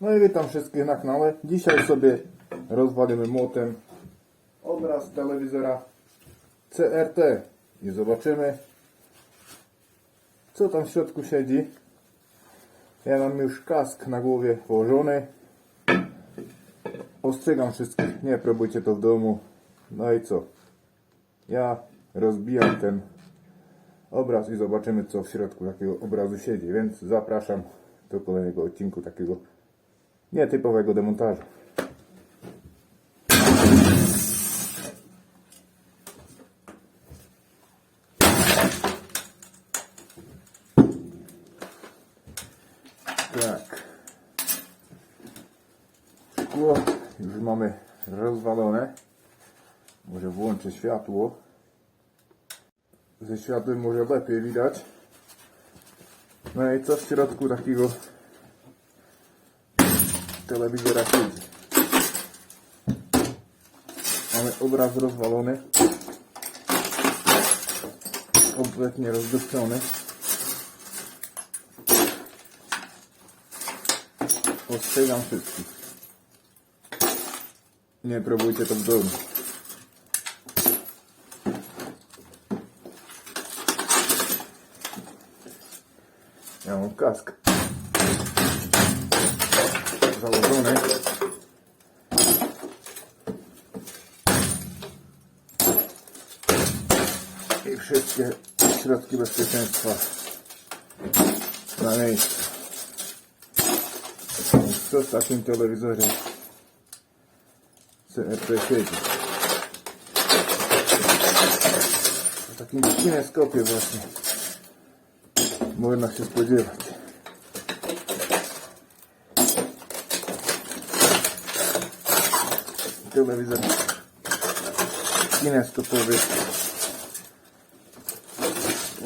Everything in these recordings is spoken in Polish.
No i witam wszystkich na kanale. Dzisiaj sobie rozwalimy młotem obraz telewizora CRT i zobaczymy co tam w środku siedzi. Ja mam już kask na głowie położony. Ostrzegam wszystkich, nie próbujcie to w domu. No i co? Ja rozbijam ten obraz i zobaczymy co w środku takiego obrazu siedzi. Więc zapraszam do kolejnego odcinku takiego nietypowego demontażu. Tak. Szkło już mamy rozwalone. Może włączę światło. Ze światłem może lepiej widać. No i co w środku takiego telewizora siedzi. Mamy obraz rozwalony. Kompletnie rozdupcony. Ostrzegam wszystkich. Nie próbujcie to w domu. Ja mam kask założony. I wszystkie środki bezpieczeństwa na miejscu. Co w takim telewizorze CRT siedzi? W takim kineskopie właśnie można się spodziewać. Telewizor kineskopowy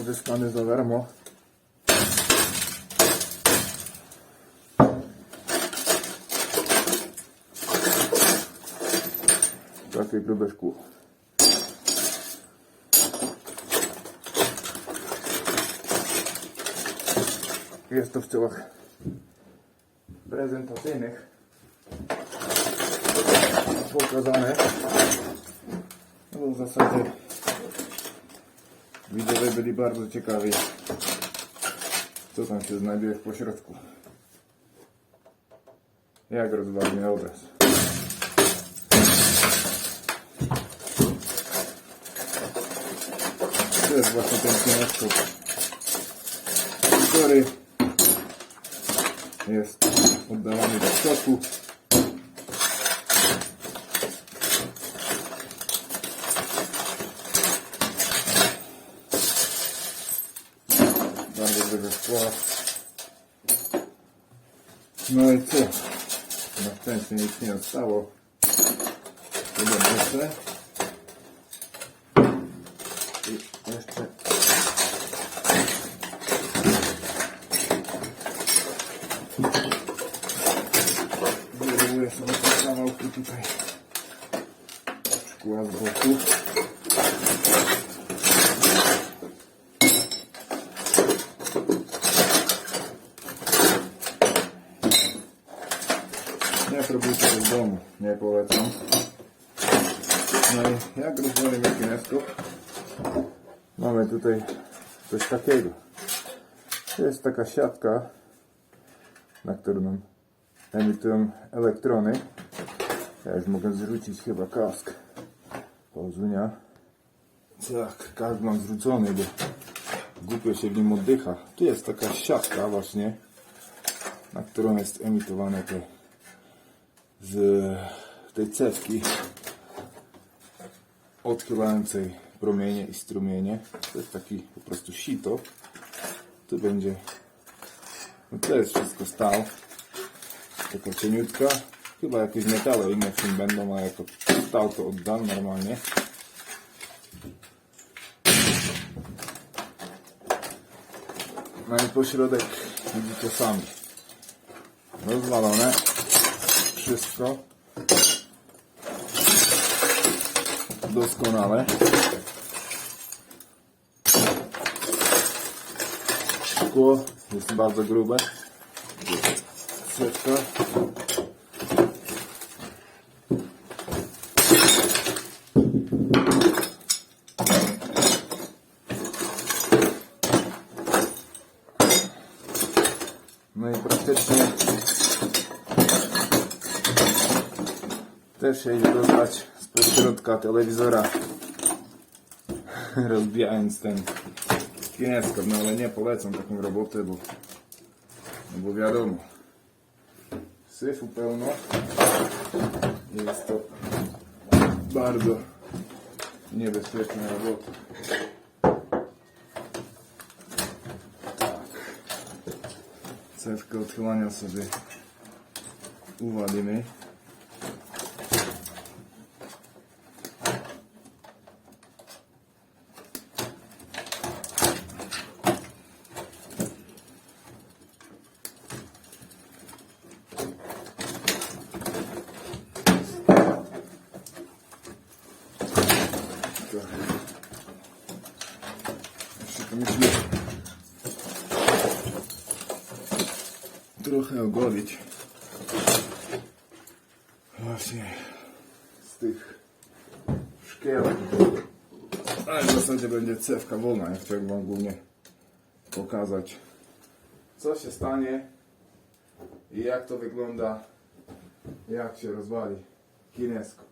uzyskany za darmo. Takie grube szkło. Jest to w celach prezentacyjnych pokazane. No w zasadzie widzowie byli bardzo ciekawi, co tam się znajduje w pośrodku. Jak rozwalimy obraz. To jest właśnie ten kineskop, który jest oddalany do przodu. Bardzo duże szkło. No i co? Na szczęście nic nie odstało. Jeden jeszcze. I jeszcze Wywołuję sobie te kawałki tutaj szkła z boku. Próbujcie to w domu, nie polecam. No i jak rozwalimy kineskop? Mamy tutaj coś takiego. To jest taka siatka, na którą emitują elektrony. Ja już mogę zrzucić chyba kask. Pauzunia. Tak, kask mam zrzucony, bo głupio się w nim oddycha. Tu jest taka siatka właśnie, na którą jest emitowane te z tej cewki odchylającej promienie i strumienie. To jest taki po prostu sito. Tu będzie, no to jest wszystko stał. Taka cieniutka. Chyba jakieś metale inne w tym będą, a jako stał to oddam normalnie. No i pośrodek widzicie sami. Rozwalone. Wszystko. Doskonale. Szkło jest bardzo grube. Cewka. No i praktycznie też się idzie dostać z środka telewizora rozbijając ten kineskop, no ale nie polecam taką robotę, bo, no bo wiadomo syfu pełno jest to bardzo niebezpieczna robota. Tak. Cewkę odchylania sobie uwalimy. To musimy trochę ogolić. Właśnie z tych szkieł. Ale w zasadzie będzie cewka wolna. Ja chciałbym wam głównie pokazać co się stanie i jak to wygląda jak się rozwali kineskop.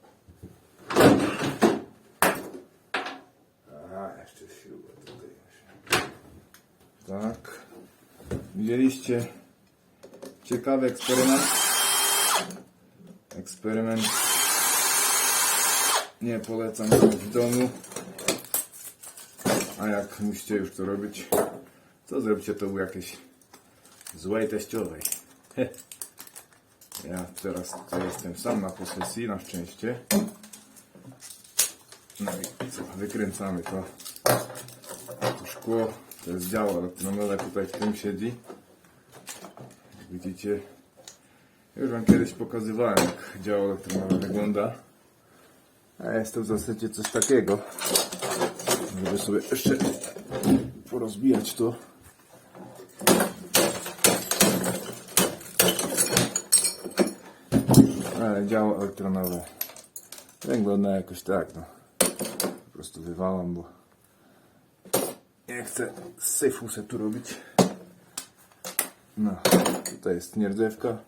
A, jeszcze śrubę tutaj. jeszcze. Tak. Widzieliście ciekawy eksperyment. Eksperyment. Nie polecam w domu. A jak musicie już to robić, to zróbcie to u jakiejś złej teściowej. Ja teraz jestem sam na posesji, na szczęście. No i co, wykręcamy to. To szkło, to jest działa elektronowe, tutaj w tym siedzi. Widzicie? Już wam kiedyś pokazywałem, jak działa elektronowe wygląda. A jest to w zasadzie coś takiego. Żeby sobie jeszcze porozbijać to. Ale działa elektronowe. Wygląda jakoś tak, no. Po prostu wywalam, bo nie chcę syfu se tu robić. No, tutaj jest nierdzewka.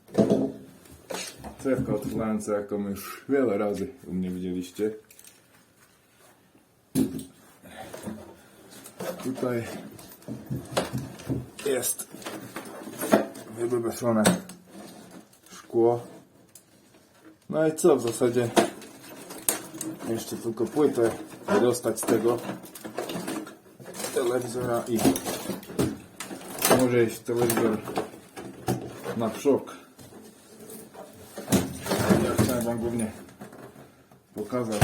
Cewka odchylająca, jaką już wiele razy u mnie widzieliście. Tutaj jest wybezpieczone szkło. No i co w zasadzie? Jeszcze tylko płytę wydostać z tego telewizora i może iść telewizor na przok. Ja chciałem wam głównie pokazać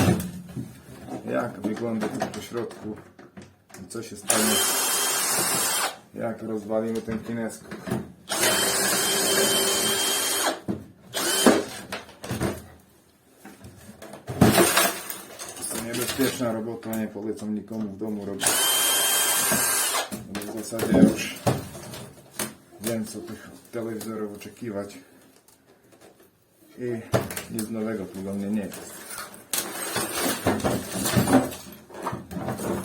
jak wygląda to po środku i co się stanie jak rozwalimy ten kineskop. To niebezpieczna robota, nie polecam nikomu w domu robić. Zasadzie już wiem co tych telewizorów oczekiwać i nic nowego tu mnie nie jest.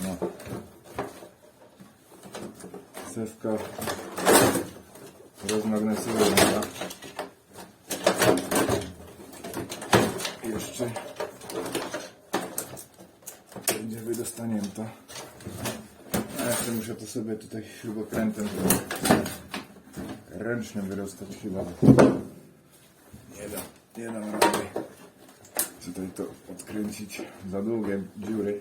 No. Sewka rozmagnetyzowana. Jeszcze będzie wydostanięta. A jeszcze muszę to sobie tutaj śrubokrętem ręcznie wyrostać chyba. Nie da, nie dam rady tutaj to odkręcić za długie dziury.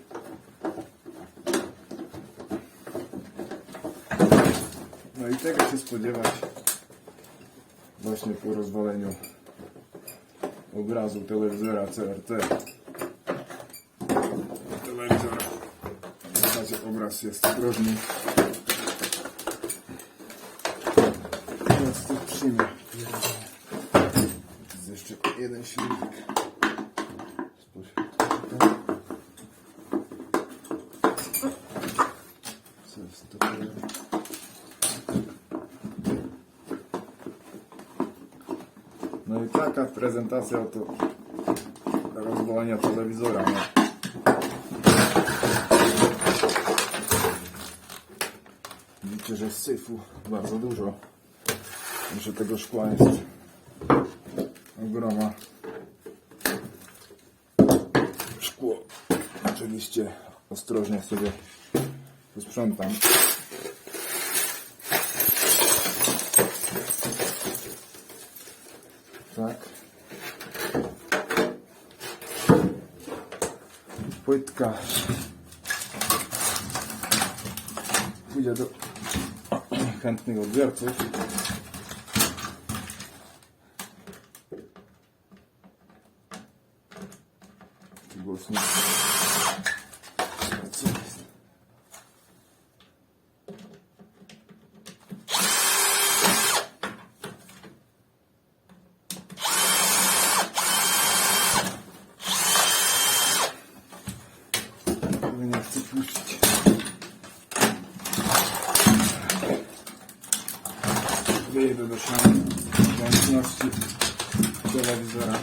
No i tego się spodziewać właśnie po rozwaleniu obrazu telewizora CRT. Telewizora. W jest drożny. Teraz to przyjmę. Jest jeszcze jeden silnik. To? No i taka prezentacja oto rozwalenia telewizora. No. Widzicie, że syfu bardzo dużo. Że tego szkła jest ogroma. Szkło. Oczywiście ostrożnie sobie posprzątam. Tak. Płytka. Pójdzie do chętnych odbiorców. Łączności telewizora.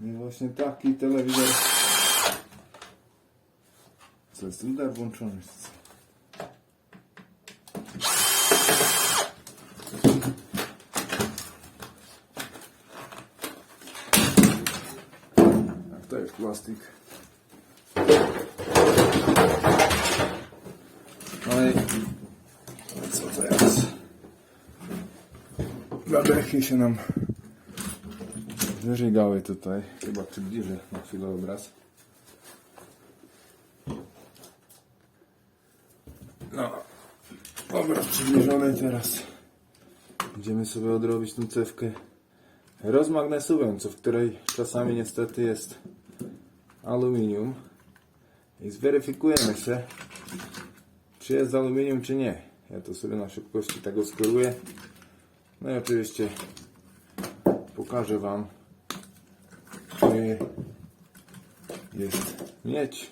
I właśnie taki telewizor. Co jest rudar włączony? to jest plastik. No i co teraz? Babechy się nam wyżygały tutaj. Chyba przybliżę na chwilę obraz. No, obraz przybliżony teraz. Będziemy sobie odrobić tą cewkę rozmagnesującą, w której czasami niestety jest aluminium. I zweryfikujemy się, czy jest aluminium, czy nie. Ja to sobie na szybkości tego skoruję. No i oczywiście pokażę Wam, czy jest miedź,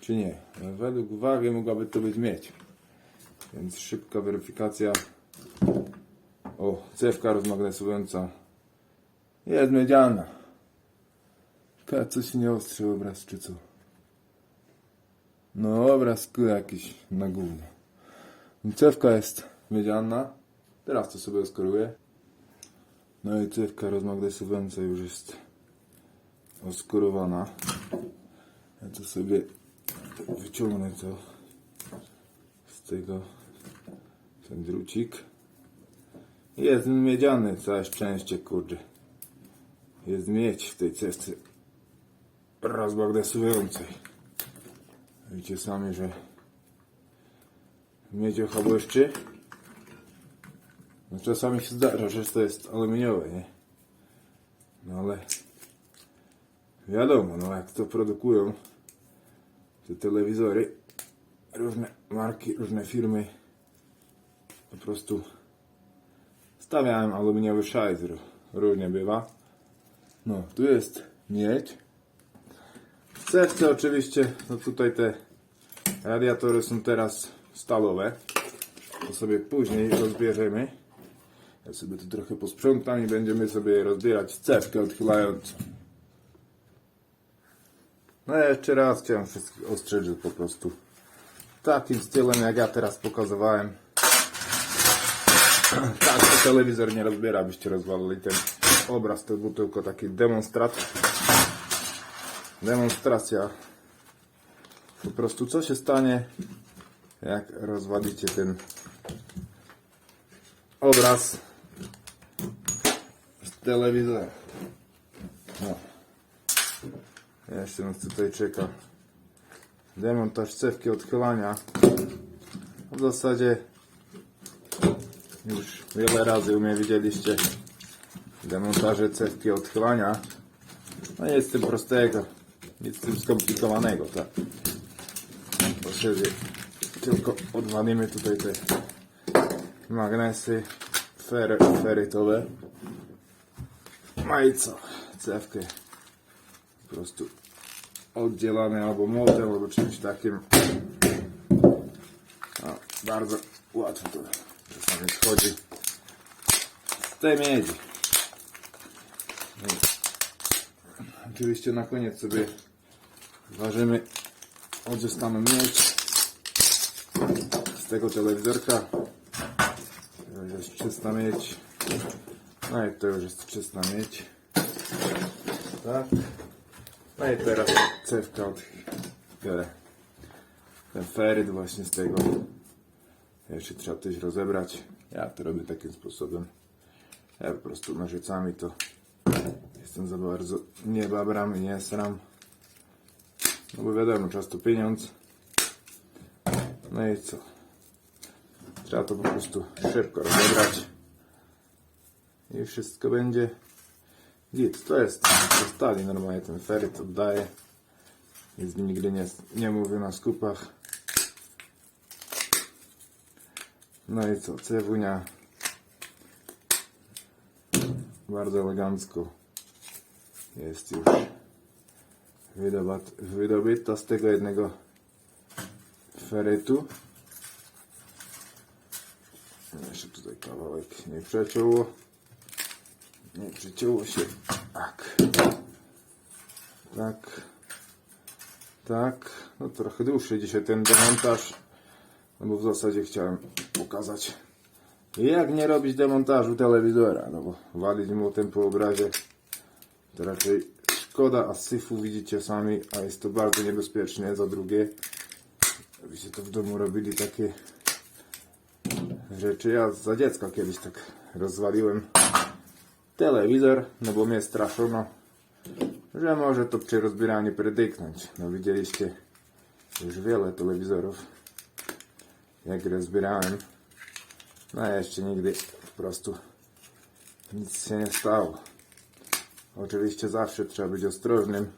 czy nie. No, Według wagi mogłaby to być miedź. Więc szybka weryfikacja. O, cewka rozmagnesująca jest miedziana. Ta coś nie ostrzy obraz, czy co? No obraz jakiś na gówno. Cewka jest miedziana. Teraz to sobie oskoruję. No i cewka rozmagnesująca już jest oskurowana. Ja to sobie wyciągnę to z tego ten drucik. Jest miedziany, całe szczęście, kurde. Jest miedź w tej cewce rozmagnesującej. Widzicie sami, że miedziocha błyszczy. No czasami się zdarza, że to jest aluminiowe, nie? No ale wiadomo, no jak to produkują te telewizory, różne marki, różne firmy, po prostu stawiałem aluminiowy szajzer. Różnie bywa. No, tu jest miedź. W cewce oczywiście, no tutaj te radiatory są teraz stalowe. To sobie później rozbierzemy. Ja sobie tu trochę posprzątam i będziemy sobie rozbierać cewkę odchylającą. No ja jeszcze raz chciałem wszystkich ostrzec, że po prostu. Takim stylem jak ja teraz pokazywałem. Tak to telewizor nie rozbiera, byście rozwalili ten obraz, to był tylko taki demonstrat demonstracja. Po prostu co się stanie jak rozwalicie ten obraz telewizora no. jeszcze nas tutaj czeka. Demontaż cewki odchylania w zasadzie już wiele razy u mnie widzieliście demontaże cewki odchylania no nic z tym prostego nic z tym skomplikowanego tak. W zasadzie tylko odwalimy tutaj te magnesy fery, ferytowe no co cewkę po prostu oddzielane albo młotem, albo czymś takim. O, bardzo łatwo to czasami schodzi z tej miedzi. No Oczywiście na koniec sobie ważymy odzyskaną miedź z tego telewizorka. Jest czysta miedź. No i to już jest czysta miedź. Tak. No i teraz cewka od biorę. Ten feryt właśnie z tego. Jeszcze trzeba coś rozebrać. Ja to robię takim sposobem. Ja po prostu nożycami to jestem za bardzo nie babram i nie sram. No bo wiadomo, czas to pieniądz. No i co? Trzeba to po prostu szybko rozebrać. I wszystko będzie git. To jest to stali normalnie ten feryt oddaje. Nic nigdy nie, nie mówię na skupach. No i co? Cewunia. Bardzo elegancko jest już wydobyta z tego jednego ferytu. Jeszcze tutaj kawałek nie przeciąło. Nie przecięło się. Tak. Tak. Tak. No trochę dłuższy dzisiaj ten demontaż. No bo w zasadzie chciałem pokazać jak nie robić demontażu telewizora. No bo walić mu tym po obrazie to raczej szkoda, a syfu widzicie sami, a jest to bardzo niebezpieczne. Za drugie, byście to w domu robili takie rzeczy. Ja za dziecka kiedyś tak rozwaliłem telewizor, no bo mnie straszono, że może to przy rozbieraniu predyknąć. No widzieliście już wiele telewizorów, jak rozbierałem. No a jeszcze nigdy po prostu nic się nie stało. Oczywiście zawsze trzeba być ostrożnym,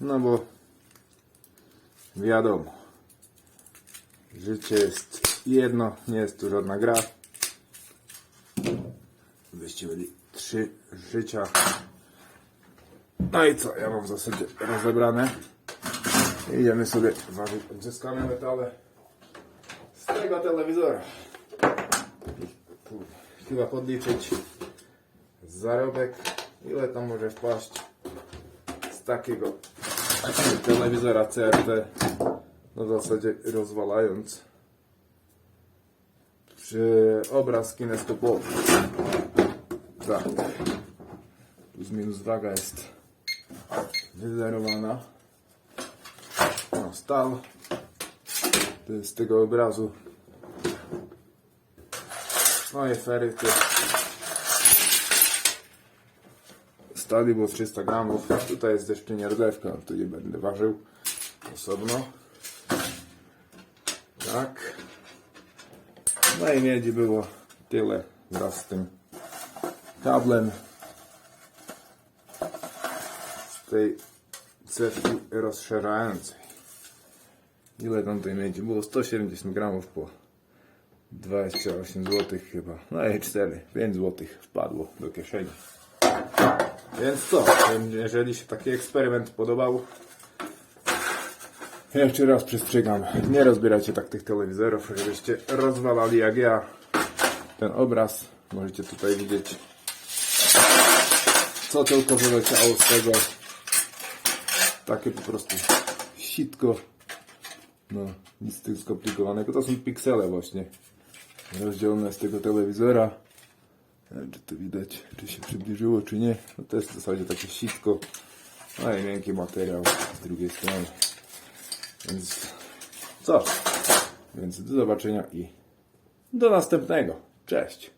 no bo wiadomo, życie jest jedno, nie jest to żadna gra. Mieli trzy życia. No i co, ja mam w zasadzie rozebrane. Idziemy sobie ważyć odzyskane metale z tego telewizora. Chyba podliczyć zarobek, ile tam może wpaść z takiego telewizora CRT, no w zasadzie rozwalając przy obraz kineskopowy. Tak. Plus minus waga jest wyzerowana. No, stal. To jest z tego obrazu. No i feryty. Stali było 300 gramów. Tutaj jest jeszcze nierdzewka, ale to nie będę ważył osobno. Tak. No i miedzi było tyle wraz z tym kablem z tej cewki rozszerzającej. Ile tam tej miedzi? Było 170 gramów po 28 zł chyba. No i 4, 5 zł wpadło do kieszeni. Więc co? Jeżeli się taki eksperyment podobał, jeszcze raz przestrzegam, nie rozbierajcie tak tych telewizorów, żebyście rozwalali jak ja ten obraz. Możecie tutaj widzieć, co tylko wyleciało z tego. Takie po prostu sitko. No, nic z tym skomplikowanego. To są piksele właśnie rozdzielone z tego telewizora. Nie wiem, Czy to widać, czy się przybliżyło, czy nie. No to jest w zasadzie takie sitko. No i miękki materiał z drugiej strony. Więc co? Więc do zobaczenia i do następnego. Cześć.